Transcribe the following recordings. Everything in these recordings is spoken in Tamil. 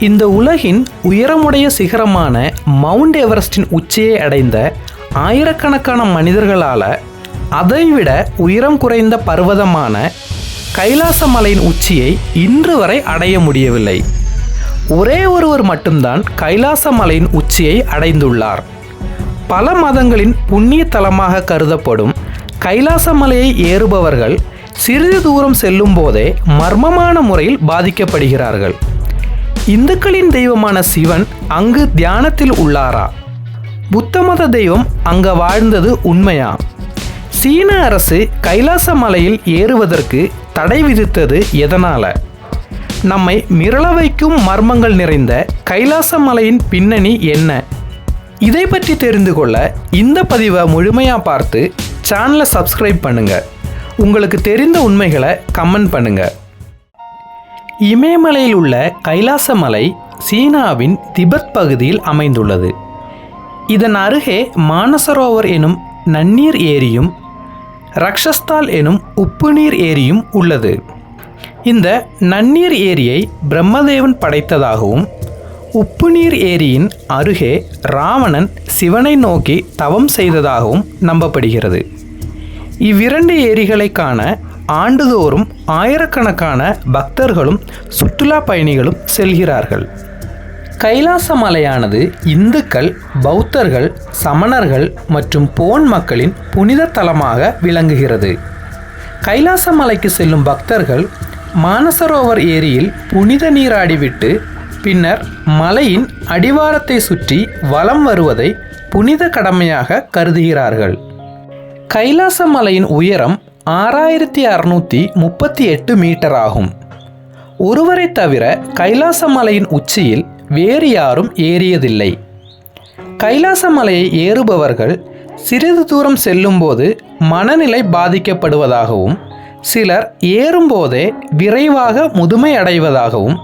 இந்த உலகின் உயரமுடைய சிகரமான மவுண்ட் எவரெஸ்டின் உச்சியை அடைந்த ஆயிரக்கணக்கான மனிதர்களால் அதைவிட உயரம் குறைந்த பர்வதமான கைலாச மலையின் உச்சியை இன்று வரை அடைய முடியவில்லை. ஒரே ஒருவர் மட்டும்தான் கைலாச மலையின் உச்சியை அடைந்துள்ளார். பல மதங்களின் புண்ணிய தலமாக கருதப்படும் கைலாச மலையை ஏறுபவர்கள் சிறிது தூரம் செல்லும் போதே மர்மமான முறையில் பாதிக்கப்படுகிறார்கள். இந்துக்களின் தெய்வமான சிவன் அங்கு தியானத்தில் உள்ளாரா? புத்த மத தெய்வம் அங்க வாழ்ந்தது உண்மையா? சீன அரசு கைலாச மலையில் ஏறுவதற்கு தடை விதித்தது எதனால? நம்மை மிரள வைக்கும் மர்மங்கள் நிறைந்த கைலாச மலையின் பின்னணி என்ன? இதை பற்றி தெரிந்து கொள்ள இந்த பதிவை முழுமையாக பார்த்து சேனலை சப்ஸ்கிரைப் பண்ணுங்கள் உங்களுக்கு தெரிந்த உண்மைகளை கமெண்ட் பண்ணுங்கள் இமயமலையில் உள்ள கைலாச மலை சீனாவின் திபெத் பகுதியில் அமைந்துள்ளது. இதன் அருகே மானசரோவர் எனும் நன்னீர் ஏரியும் ரக்ஷஸ்தால் எனும் உப்புநீர் ஏரியும் உள்ளது. இந்த நன்னீர் ஏரியை பிரம்மதேவன் படைத்ததாகவும் உப்புநீர் ஏரியின் அருகே ராவணன் சிவனை நோக்கி தவம் செய்ததாகவும் நம்பப்படுகிறது. இவ்விரண்டு ஏரிகளை காண ஆண்டுதோறும் ஆயிரக்கணக்கான பக்தர்களும் சுற்றுலா பயணிகளும் செல்கிறார்கள். கைலாச மலையானது இந்துக்கள் பௌத்தர்கள் சமணர்கள் மற்றும் போன் மக்களின் புனித தலமாக விளங்குகிறது. கைலாச மலைக்கு செல்லும் பக்தர்கள் மானசரோவர் ஏரியில் புனித நீராடிவிட்டு பின்னர் மலையின் அடிவாரத்தை சுற்றி வலம் வருவதை புனித கடமையாக கருதுகிறார்கள். கைலாச மலையின் உயரம் ஆறாயிரத்தி அறுநூற்றி முப்பத்தி எட்டு மீட்டர் ஆகும். ஒருவரை தவிர கைலாச மலையின் உச்சியில் வேறு யாரும் ஏறியதில்லை. கைலாச மலையை ஏறுபவர்கள் சிறிது தூரம் செல்லும்போது மனநிலை பாதிக்கப்படுவதாகவும் சிலர் ஏறும்போதே விரைவாக முதுமை அடைவதாகவும்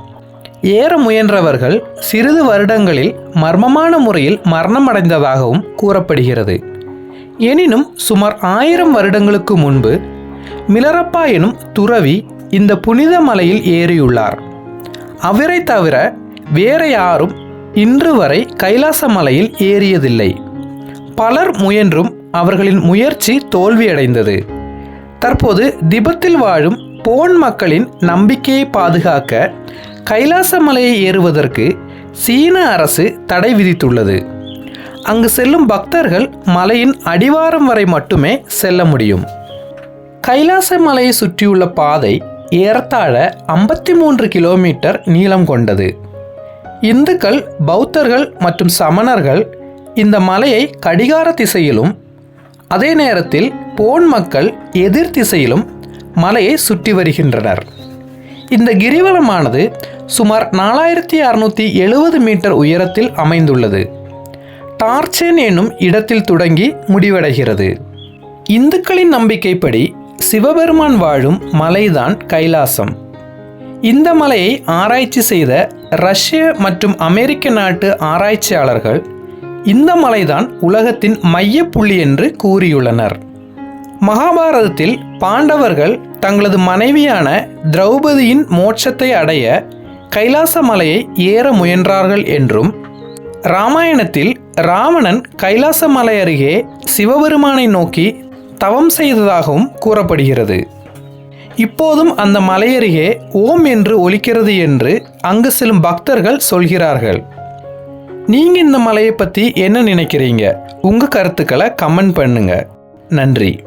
ஏற முயன்றவர்கள் சிறிது வருடங்களில் மர்மமான முறையில் மரணமடைந்ததாகவும் கூறப்படுகிறது. எனினும் சுமார் ஆயிரம் வருடங்களுக்கு முன்பு மிலரப்பா எனும் துறவி இந்த புனித மலையில் ஏறியுள்ளார். அவரை தவிர வேற யாரும் இன்று வரை கைலாச மலையில் ஏறியதில்லை. பலர் முயன்றும் அவர்களின் முயற்சி தோல்வியடைந்தது. தற்போது திபெத்தில் வாழும் போன் மக்களின் நம்பிக்கையை பாதுகாக்க கைலாச மலையை ஏறுவதற்கு சீன அரசு தடை விதித்துள்ளது. அங்கு செல்லும் பக்தர்கள் மலையின் அடிவாரம் வரை மட்டுமே செல்ல முடியும். கைலாச மலையை சுற்றியுள்ள பாதை ஏறத்தாழ ஐம்பத்தி மூன்று கிலோமீட்டர் நீளம் கொண்டது. இந்துக்கள் பௌத்தர்கள் மற்றும் சமணர்கள் இந்த மலையை கடிகார திசையிலும் அதே நேரத்தில் போன் மக்கள் எதிர் திசையிலும் மலையை சுற்றி வருகின்றனர். இந்த கிரிவலமானது சுமார் நாலாயிரத்தி அறுநூற்றி எழுபது மீட்டர் உயரத்தில் அமைந்துள்ளது. டார்ச்சேன் என்னும் இடத்தில் தொடங்கி முடிவடைகிறது. இந்துக்களின் நம்பிக்கைப்படி சிவபெருமான் வாழும் மலைதான் கைலாசம். இந்த மலையை ஆராய்ச்சி செய்த ரஷ்ய மற்றும் அமெரிக்க நாட்டு ஆராய்ச்சியாளர்கள் இந்த மலைதான் உலகத்தின் மையப்புள்ளி என்று கூறியுள்ளனர். மகாபாரதத்தில் பாண்டவர்கள் தங்களது மனைவியான திரௌபதியின் மோட்சத்தை அடைய கைலாச மலையை ஏற முயன்றார்கள் என்றும் ராமாயணத்தில் ராவணன் கைலாச மலை அருகே சிவபெருமானை நோக்கி தவம் செய்ததாகவும் கூறப்படுகிறது. இப்போதும் அந்த மலையருகே ஓம் என்று ஒலிக்கிறது என்று அங்கு செல்லும் பக்தர்கள் சொல்கிறார்கள். நீங்க இந்த மலையை பத்தி என்ன நினைக்கிறீங்க? உங்க கருத்துக்களை கமெண்ட் பண்ணுங்க. நன்றி.